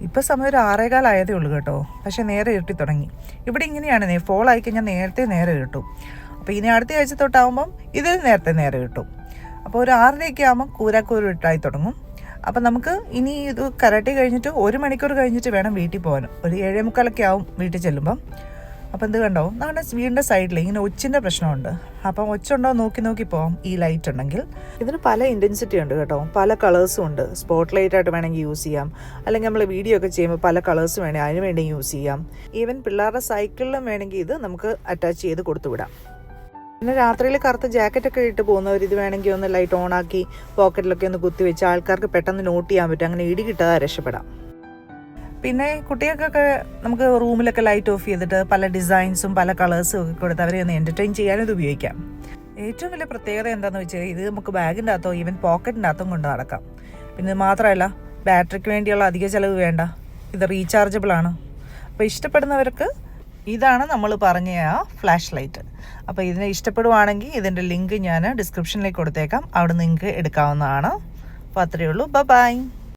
ഇപ്പോൾ സമയം ഒരു ആറേകാലായതേ ഉള്ളൂ കേട്ടോ. പക്ഷേ നേരെ ഇരുട്ടി തുടങ്ങി. ഇവിടെ ഇങ്ങനെയാണ് നീ ഫോൾ ആയിക്കഴിഞ്ഞാൽ നേരത്തെ നേരെ കിട്ടും. അപ്പോൾ ഇനി അടുത്ത ആഴ്ച തൊട്ടാകുമ്പം ഇതിൽ നേരത്തെ നേരെ കിട്ടും. അപ്പോൾ ഒരു ആറരയൊക്കെ ആകുമ്പോൾ കൂരാക്കൂര് ഇട്ടായി തുടങ്ങും. അപ്പം നമുക്ക് ഇനി ഇത് കരാട്ടി കഴിഞ്ഞിട്ട് ഒരു മണിക്കൂർ കഴിഞ്ഞിട്ട് വേണം വീട്ടിൽ പോകാൻ. ഒരു ഏഴേ മുക്കാലൊക്കെ ആവും വീട്ടിൽ ചെല്ലുമ്പം. അപ്പം എന്ത് കണ്ടോ? നമ്മുടെ വീടിന്റെ സൈഡിൽ ഇങ്ങനെ ഒച്ചിന്റെ പ്രശ്നമുണ്ട്. അപ്പം ഒച്ചുണ്ടോ നോക്കി നോക്കി പോവാം. ഈ ലൈറ്റ് ഉണ്ടെങ്കിൽ. ഇതിന് പല ഇന്റൻസിറ്റി ഉണ്ട് കേട്ടോ. പല കളേഴ്സും ഉണ്ട്. സ്പോട്ട് ലൈറ്റ് ആയിട്ട് വേണമെങ്കിൽ യൂസ് ചെയ്യാം. അല്ലെങ്കിൽ നമ്മൾ വീഡിയോ ഒക്കെ ചെയ്യുമ്പോൾ പല കളേഴ്സ് വേണമെങ്കിൽ അതിന് വേണ്ടി യൂസ് ചെയ്യാം. ഈവൻ പിള്ളേരുടെ സൈക്കിളിലും വേണമെങ്കിൽ ഇത് നമുക്ക് അറ്റാച്ച് ചെയ്ത് കൊടുത്തു വിടാം. പിന്നെ രാത്രിയിൽ കറുത്ത ജാക്കറ്റൊക്കെ ഇട്ട് പോകുന്നവർ ഇത് വേണമെങ്കിൽ ഒന്ന് ലൈറ്റ് ഓൺ ആക്കി പോക്കറ്റിലൊക്കെ ഒന്ന് കുത്തി വെച്ച് ആൾക്കാർക്ക് പെട്ടെന്ന് നോട്ട് ചെയ്യാൻ പറ്റും. അങ്ങനെ ഇടി കിട്ടാതെ രക്ഷപ്പെടാം. പിന്നെ കുട്ടികൾക്കൊക്കെ നമുക്ക് റൂമിലൊക്കെ ലൈറ്റ് ഓഫ് ചെയ്തിട്ട് പല ഡിസൈൻസും പല കളേഴ്സും ഒക്കെ കൊടുത്ത് അവരെ ഒന്ന് എന്റർടൈൻ ചെയ്യാനും ഇത് ഉപയോഗിക്കാം. ഏറ്റവും വലിയ പ്രത്യേകത എന്താണെന്ന് വെച്ചാൽ ഇത് നമുക്ക് ബാഗിന്റെ അകത്തോ ഈവൻ പോക്കറ്റിന്റെ അകത്തും കൊണ്ട് നടക്കാം. പിന്നെ മാത്രമല്ല ബാറ്ററിക്ക് വേണ്ടിയുള്ള അധിക ചിലവ് വേണ്ട. ഇത് റീചാർജബിൾ ആണ്. അപ്പോൾ ഇഷ്ടപ്പെടുന്നവർക്ക് ഇതാണ് നമ്മൾ പറഞ്ഞ ആ ഫ്ലാഷ് ലൈറ്റ് അപ്പോൾ ഇതിനെ ഇഷ്ടപ്പെടുവാണെങ്കിൽ ഇതിന്റെ ലിങ്ക് ഞാൻ ഡിസ്ക്രിപ്ഷനിലേക്ക് കൊടുത്തേക്കാം. അവിടെ നിങ്ങൾക്ക് എടുക്കാവുന്നതാണ്. അപ്പോൾ അത്രയേ ഉള്ളൂ. ബൈ